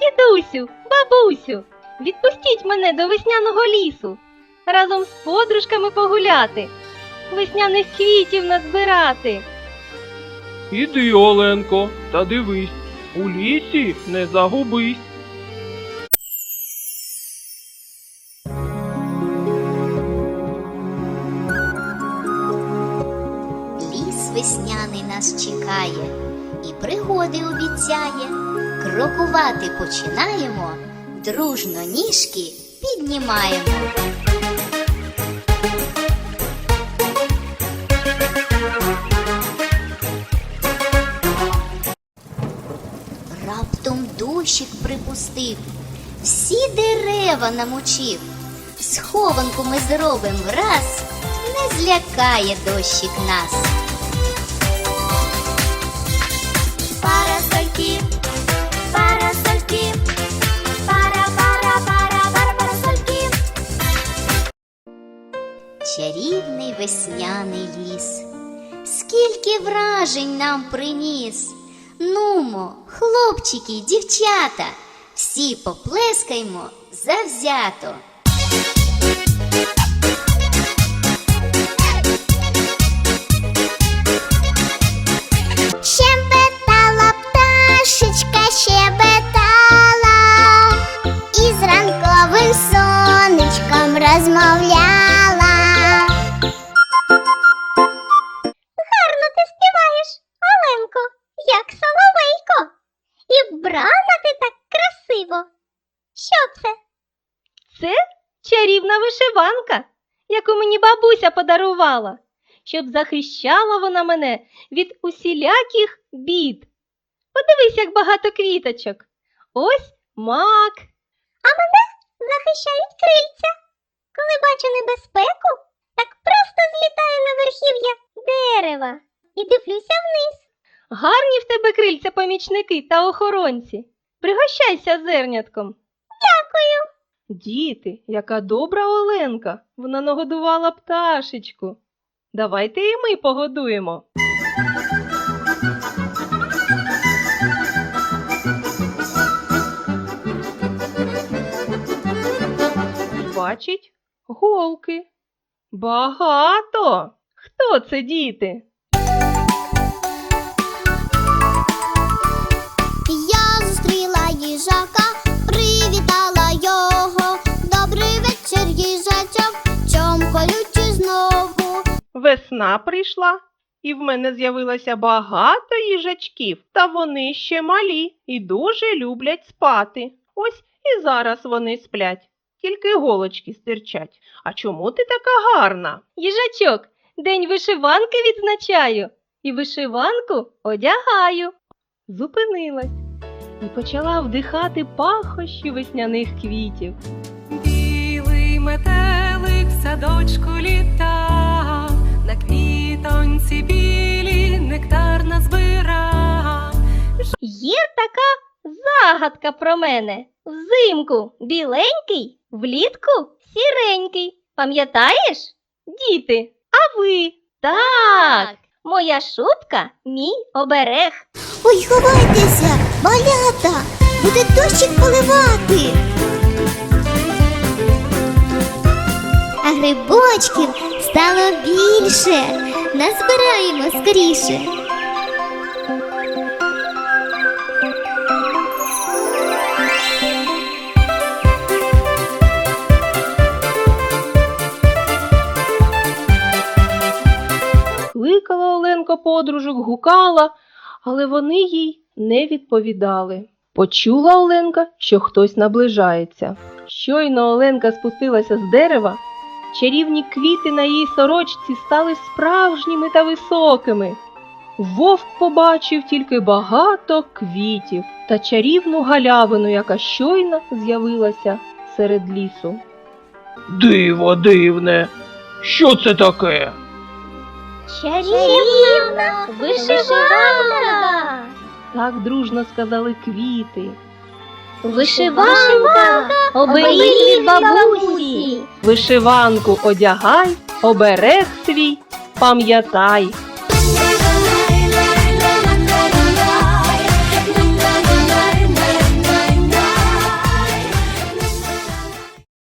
Дідусю, бабусю, відпустіть мене до весняного лісу. Разом з подружками погуляти, весняних квітів назбирати. Іди, Оленко, та дивись, у лісі не загубись. Ліс весняний нас чекає пригоди обіцяє. Крокувати починаємо, дружно ніжки піднімаємо. Раптом дощик припустив, всі дерева намочив. Схованку ми зробим враз, не злякає дощик нас. Чарівний весняний ліс. Скільки вражень нам приніс. Нумо, хлопчики, дівчата, всі поплескаймо завзято. Щебетала пташечка, щебетала, і з сонечком розмовляла. Ти так красиво. Що це? Це чарівна вишиванка, яку мені бабуся подарувала, щоб захищала вона мене від усіляких бід. Подивись, як багато квіточок. Ось мак, А мене Захищають крильця. Коли бачу небезпеку, так просто злітаю на верхів'я дерева і дивлюся вниз. Гарні в тебе крильця помічники та охоронці. Пригощайся зернятком. Дякую. Діти, яка добра Оленка, вона нагодувала пташечку. Давайте і ми погодуємо. Бачить голки. Багато. Хто це діти? Весна прийшла, і в мене з'явилося багато їжачків, та вони ще малі і дуже люблять спати. Ось і зараз вони сплять, тільки голочки стирчать. А чому ти така гарна? Їжачок, день вишиванки відзначаю і вишиванку одягаю. Зупинилась і почала вдихати пахощі весняних квітів. Білий метелик така загадка про мене. Взимку біленький, влітку сіренький. Пам'ятаєш? Діти, а ви? Так, моя шубка мій оберег. Ой, ховайтеся, малята, буде дощик поливати. А грибочків стало більше. Назбираємо скоріше. Кликала Оленка подружок, гукала, але вони їй не відповідали. Почула Оленка, що хтось наближається. Щойно Оленка спустилася з дерева, чарівні квіти на її сорочці стали справжніми та високими. Вовк побачив тільки багато квітів та чарівну галявину, яка щойно з'явилася серед лісу. Диво дивне. Що це таке? Чарівна вишиванка. Так дружно сказали квіти. Вишиванка оберіг бабусі. Вишиванку одягай, оберег свій, пам'ятай.